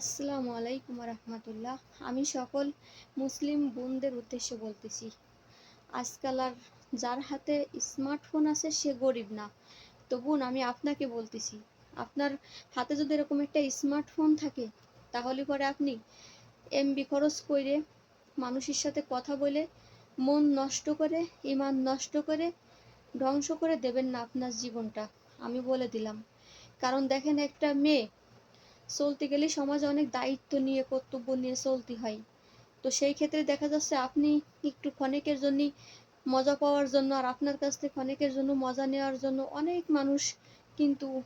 আসসালামু আলাইকুম রহমতুল্লাহ। আমি সকল মুসলিম বোনদের উদ্দেশ্যে বলতেছি, আজকাল আর যার হাতে স্মার্টফোন আছে সে গরিব না। তো বোন, আমি আপনাকে বলতেছি, আপনার হাতে যদি এরকম একটা স্মার্টফোন থাকে, তাহলে পরে আপনি এমবি খরচ করে মানুষের সাথে কথা বলে, মন নষ্ট করে, ইমান নষ্ট করে, ধ্বংস করে দেবেন না আপনার জীবনটা। আমি বলে দিলাম। কারণ দেখেন একটা মেয়ে চলতে গেলে সমাজে অনেক দায়িত্ব নিয়ে, কর্তব্য নিয়ে চলতে হয়। তো সেই ক্ষেত্রে দেখা যাচ্ছে আপনি একটু ক্ষণিকের জন্য মজা পাওয়ার জন্য আর আপনার কাছ থেকে ক্ষণিকের জন্য মজা নেওয়ার জন্য অনেক মানুষ কিন্তু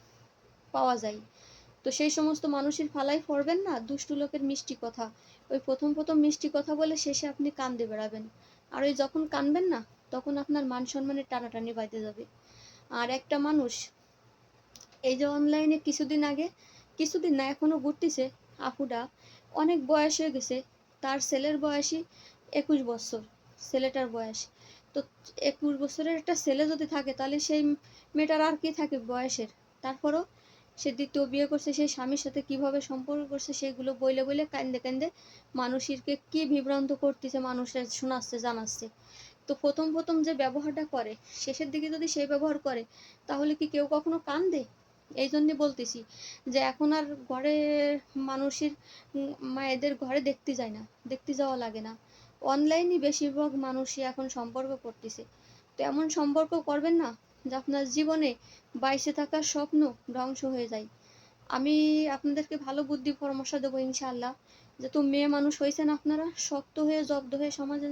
পাওয়া যায়। তো সেই সমস্ত মানুষের ফালাই পড়বেন না, দুষ্টু লোকের মিষ্টি কথা। ওই প্রথম প্রথম মিষ্টি কথা বলে শেষে আপনি কান্দে বেড়াবেন। আর ওই যখন কানবেন না, তখন আপনার মান সম্মানের টানাটানি বাড়তে যাবে। আর একটা মানুষ, এই যে অনলাইনে কিছুদিন আগে কিছুদিন না এখনও ঘুরতেছে। আপুটা অনেক বয়স হয়ে গেছে। তার ছেলের বয়সই একুশ বছর, ছেলেটার বয়স। তো একুশ বছরের একটা ছেলে যদি থাকে, তাহলে সেই মেয়েটার আর কি থাকে বয়সের? তারপরও সে দ্বিতীয় বিয়ে করছে, সেই স্বামীর সাথে কীভাবে সম্পর্ক করছে, সেগুলো বইলে বইলে কান্দে কান্দে মানুষেরকে কি বিভ্রান্ত করতেছে, মানুষের শোনাচ্ছে, জানাচ্ছে। তো প্রথম প্রথম যে ব্যবহারটা করে, শেষের দিকে যদি সেই ব্যবহার করে, তাহলে কি কেউ কখনো কান্দে? এই জন্যে বলতেছি যে এখন আর ঘরে মানুষের মায়েদের ঘরে দেখতে যায় না, দেখতে যাওয়া লাগে না। অনলাইনে বেশিরভাগ মানুষই এখন সম্পর্ক করতেছে। তো এমন সম্পর্ক করবেন না যে আপনার জীবনে বাইসে থাকার স্বপ্ন ধ্বংস হয়ে যায়। আমি আপনাদেরকে ভালো বুদ্ধি পরামর্শ দেবো ইনশাল্লাহ তো মেয়ে মানুষ হয়েছেন আপনারা, শক্ত হয়ে, জব্দ হয়ে সমাজে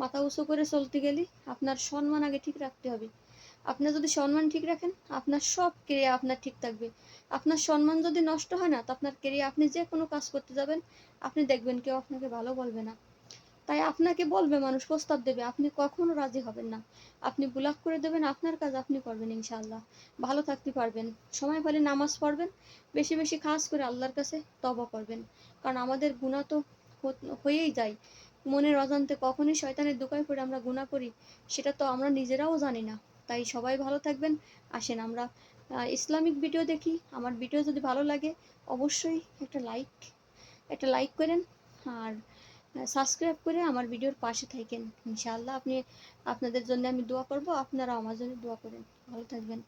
মাথা উঁচু করে চলতে গেলে আপনার সম্মান আগে ঠিক রাখতে হবে। আপনি যদি সম্মান ঠিক রাখেন, আপনার সব ক্রিয়া আপনার ঠিক থাকবে। আপনার সম্মান যদি নষ্ট হয় না, তো আপনার ক্রিয়া আপনি যে কোনো কাজ করতে যাবেন, আপনি দেখবেন কেউ আপনাকে ভালো বলবে না। তাই আপনাকে বলবে, মানুষ প্রস্তাব দেবে, আপনি কখনো রাজি হবেন না। আপনি ব্লক করে দেবেন, আপনার কাজ আপনি করবেন ইনশাআল্লাহ। ভালো থাকতে পারবেন। সময় পেলে নামাজ পড়বেন, বেশি বেশি খাস করে আল্লাহর কাছে তবা করবেন। কারণ আমাদের গুণা তো হয়েই যায়। মনের অজান্তে কখনই শয়তানের দোকায় পড়ে আমরা গুণা করি, সেটা তো আমরা নিজেরাও জানি না। তাই সবাই ভালো থাকবেন। আসেন আমরা ইসলামিক ভিডিও দেখি। আমার ভিডিও যদি ভালো লাগে, অবশ্যই একটা লাইক একটা লাইক করেন আর সাবস্ক্রাইব করে আমার ভিডিওর পাশে থাকেন। ইনশাআল্লাহ আপনি, আপনাদের জন্য আমি দোয়া করব আপনারা আমার জন্য দোয়া করেন। ভালো থাকবেন।